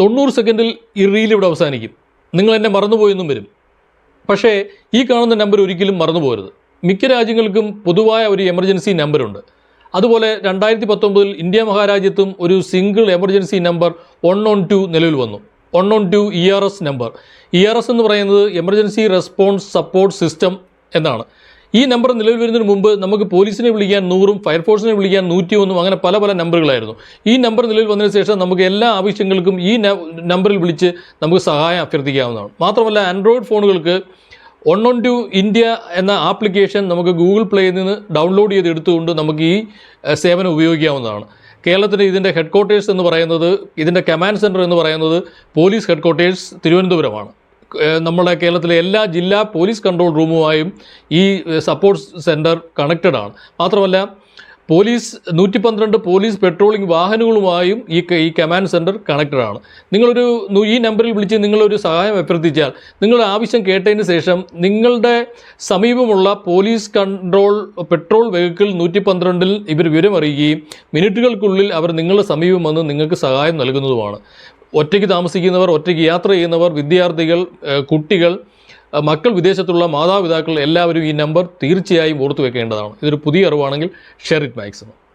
തൊണ്ണൂറ് സെക്കൻഡിൽ ഈ റീൽ ഇവിടെ അവസാനിക്കും. നിങ്ങൾ എന്നെ മറന്നുപോയെന്നും വരും. പക്ഷേ ഈ കാണുന്ന നമ്പർ ഒരിക്കലും മറന്നുപോകരുത്. മിക്ക രാജ്യങ്ങൾക്കും പൊതുവായ ഒരു എമർജൻസി നമ്പറുണ്ട് അതുപോലെ രണ്ടായിരത്തി പത്തൊമ്പതിൽ ഇന്ത്യ മഹാരാജ്യത്തും ഒരു single emergency number one one two നിലവിൽ വന്നു. One one two E R S number E R S എന്ന് പറയുന്നത് എമർജൻസി റെസ്പോൺസ് സപ്പോർട്ട് സിസ്റ്റം എന്നാണ്. ഈ നമ്പർ നിലവിൽ വരുന്നതിന് മുമ്പ് നമുക്ക് പോലീസിനെ വിളിക്കാൻ നൂറും ഫയർഫോഴ്സിനെ വിളിക്കാൻ നൂറ്റി ഒന്നും അങ്ങനെ പല പല നമ്പറുകളായിരുന്നു. ഈ നമ്പർ നിലവിൽ വന്നതിന് ശേഷം നമുക്ക് എല്ലാ ആവശ്യങ്ങൾക്കും ഈ നമ്പറിൽ വിളിച്ച് നമുക്ക് സഹായം അഭ്യർത്ഥിക്കാവുന്നതാണ്. മാത്രമല്ല ആൻഡ്രോയിഡ് ഫോണുകൾക്ക് വൺ ഓൺ ടു ഇന്ത്യ എന്ന ആപ്ലിക്കേഷൻ നമുക്ക് ഗൂഗിൾ പ്ലേയിൽ നിന്ന് ഡൗൺലോഡ് ചെയ്ത് എടുത്തുകൊണ്ട് നമുക്ക് ഈ സേവനം ഉപയോഗിക്കാവുന്നതാണ്. കേരളത്തിന്റെ ഇതിന്റെ ഹെഡ് ക്വാർട്ടേഴ്സ് എന്ന് പറയുന്നത് ഇതിന്റെ കമാൻഡ് സെന്റർ എന്ന് പറയുന്നത് പോലീസ് ഹെഡ് ക്വാർട്ടേഴ്സ് തിരുവനന്തപുരമാണ്. നമ്മുടെ കേരളത്തിലെ എല്ലാ ജില്ലാ പോലീസ് കൺട്രോൾ റൂമുമായും ഈ സപ്പോർട്ട് സെന്റർ കണക്റ്റഡ് ആണ് മാത്രമല്ല പോലീസ് നൂറ്റി പന്ത്രണ്ട് പോലീസ് പെട്രോളിംഗ് വാഹനങ്ങളുമായും ഈ ഈ കമാൻഡ് സെന്റർ കണക്റ്റഡ് ആണ് നിങ്ങളൊരു ഈ നമ്പറിൽ വിളിച്ച് നിങ്ങളൊരു സഹായം അഭ്യർത്ഥിച്ചാൽ നിങ്ങളുടെ ആവശ്യം കേട്ടതിന് ശേഷം നിങ്ങളുടെ സമീപമുള്ള പോലീസ് കൺട്രോൾ പെട്രോൾ വെഹിക്കിൾ നൂറ്റി പന്ത്രണ്ടിൽ ഇവർ വിവരമറിയുകയും മിനിറ്റുകൾക്കുള്ളിൽ അവർ നിങ്ങളുടെ സമീപം വന്ന് നിങ്ങൾക്ക് സഹായം നൽകുന്നതുമാണ്. ഒറ്റയ്ക്ക് താമസിക്കുന്നവർ ഒറ്റയ്ക്ക് യാത്ര ചെയ്യുന്നവർ വിദ്യാർത്ഥികൾ കുട്ടികൾ മക്കൾ വിദേശത്തുള്ള മാതാപിതാക്കൾ എല്ലാവരും ഈ നമ്പർ തീർച്ചയായും ഓർത്തു വെക്കേണ്ടതാണ് ഇതൊരു പുതിയ അറിവാണെങ്കിൽ ഷെയർ ഇറ്റ് മാക്സിമം.